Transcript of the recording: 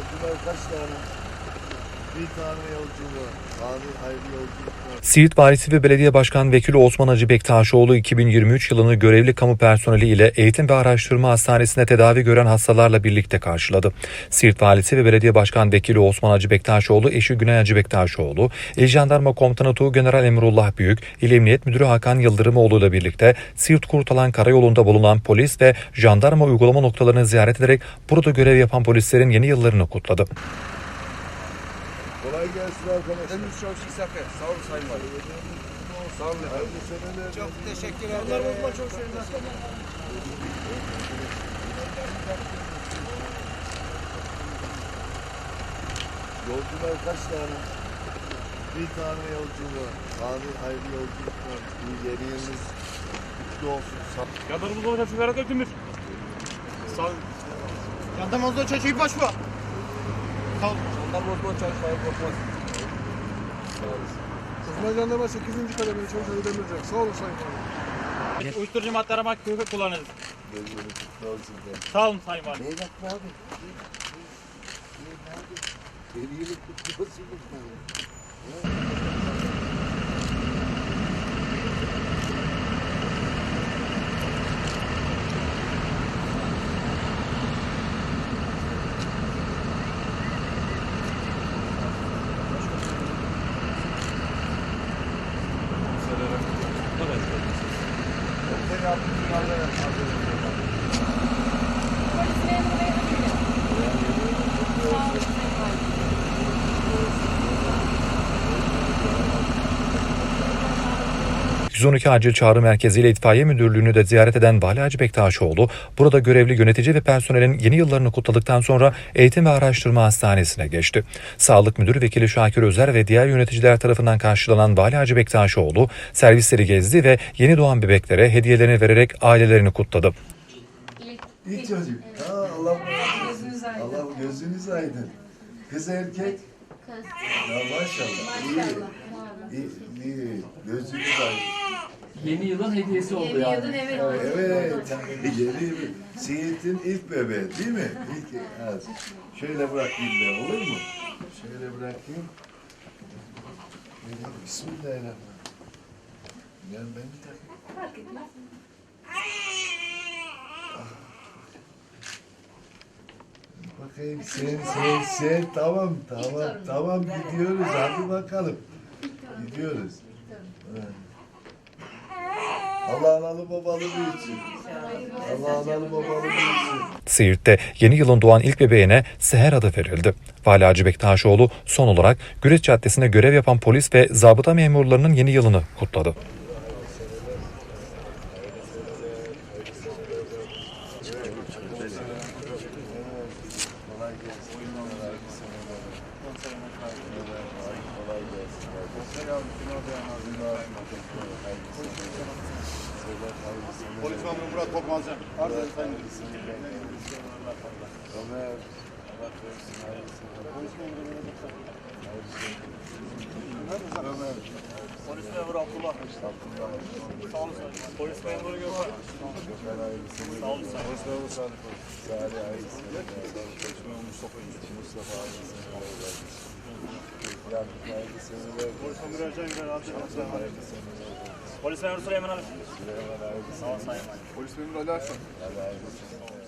Yolcular kaç tane? Yolculuklar. Siirt Valisi ve Belediye Başkan Vekili Osman Hacı Bektaşoğlu 2023 yılını görevli kamu personeli ile Eğitim ve Araştırma Hastanesi'nde tedavi gören hastalarla birlikte karşıladı. Siirt Valisi ve Belediye Başkan Vekili Osman Hacı Bektaşoğlu, eşi Güney Hacı Bektaşoğlu, İl Jandarma Komutanı Tuğ General Emrullah Büyük, İl Emniyet Müdürü Hakan Yıldırımoğlu ile birlikte Siirt Kurtalan Karayolu'nda bulunan polis ve jandarma uygulama noktalarını ziyaret ederek burada görev yapan polislerin yeni yıllarını kutladı. Kolay gelsin arkadaşlar. Ömür çok iyi sefer. Sağ olun Sayın Valim. Sağ olun efendim. Hayırlı seneler. Çok teşekkür ederim. Allah bozma çok sevindim. Yolcular kaç tane? Bir tane yolcu var. Abi hayırlı yolculuklar. İyi yeni yılınız kutlu olsun. Yanlarımızda olacak şu Ferhat Özdemir. Sağ olun. Yandarmamızda çocuğu baş mı? Sağ olun. Jandarma bozma çay sayın bozmaz. Uzman jandarma 8. kademeli çocuğu ödemircek. Sağ olun Sayın Valim. Uyuşturucu madde aramak köpek kullanırız. Sağ olun Sayın Valim. Bakma abi? Yeni yılı kutlu olsun. Polis memuru bey buyurun. Sağ olun Sayın Valim. 112 Acil Çağrı Merkezi ile İtfaiye Müdürlüğü'nü de ziyaret eden Vali Hacı Bektaşoğlu, burada görevli yönetici ve personelin yeni yıllarını kutladıktan sonra Eğitim ve Araştırma Hastanesi'ne geçti. Sağlık Müdürü Vekili Şakir Özer ve diğer yöneticiler tarafından karşılanan Vali Hacı Bektaşoğlu, servisleri gezdi ve yeni doğan bebeklere hediyelerini vererek ailelerini kutladı. İlk, çocuk. Ha, Allah, Gözünüz aydın. Allah gözünüz aydın. Kız erkek. Kız. Ya maşallah. Maşallah. İyi, aydın. Yeni yılın hediyesi oldu Yeni yani. yılın evet. Evet. Yeni yıl. Siirt'in ilk bebeği değil mi? İlk, evet. Şöyle bırakayım ben olur mu? Şöyle bırakayım. Bismillahirrahmanirrahim. Yani ben bir takayım. Fark etmez. Bakayım sen sen sen tamam tamam tamam gidiyoruz hadi bakalım. Gidiyoruz. Allah analı babalı büyütsün. Allah analı babalı büyütsün. Siirt'te yeni yılın doğan ilk bebeğine Seher adı verildi. Vali Hacı Bektaşoğlu son olarak Güreç Caddesi'nde görev yapan polis ve zabıta memurlarının yeni yılını kutladı. Kolay gelsin. Kolay gelsin. Polis memuru Murat Kopmazcan. Arz ederim Sayın Ömer. Allah versin. hayırlısı. Ömer. Polis memuru Abdullah. Sağ olun Valim. Polis memuru Gökhan. Gökhan hayırlısı. Sağ olun Valim. Polis memuru Salih. Salih hayırlısı. Polis memuru Mustafa. Mustafa hayırlısı. Yakup hayırlısı. Polis memuru Ercan Güler. Hayırlısı. Polis memuru Süleyman Ali. Süleyman hayırlısı. Sağ olun Sayın. Polis memuru Ali Arslan. Allah hayırlısı.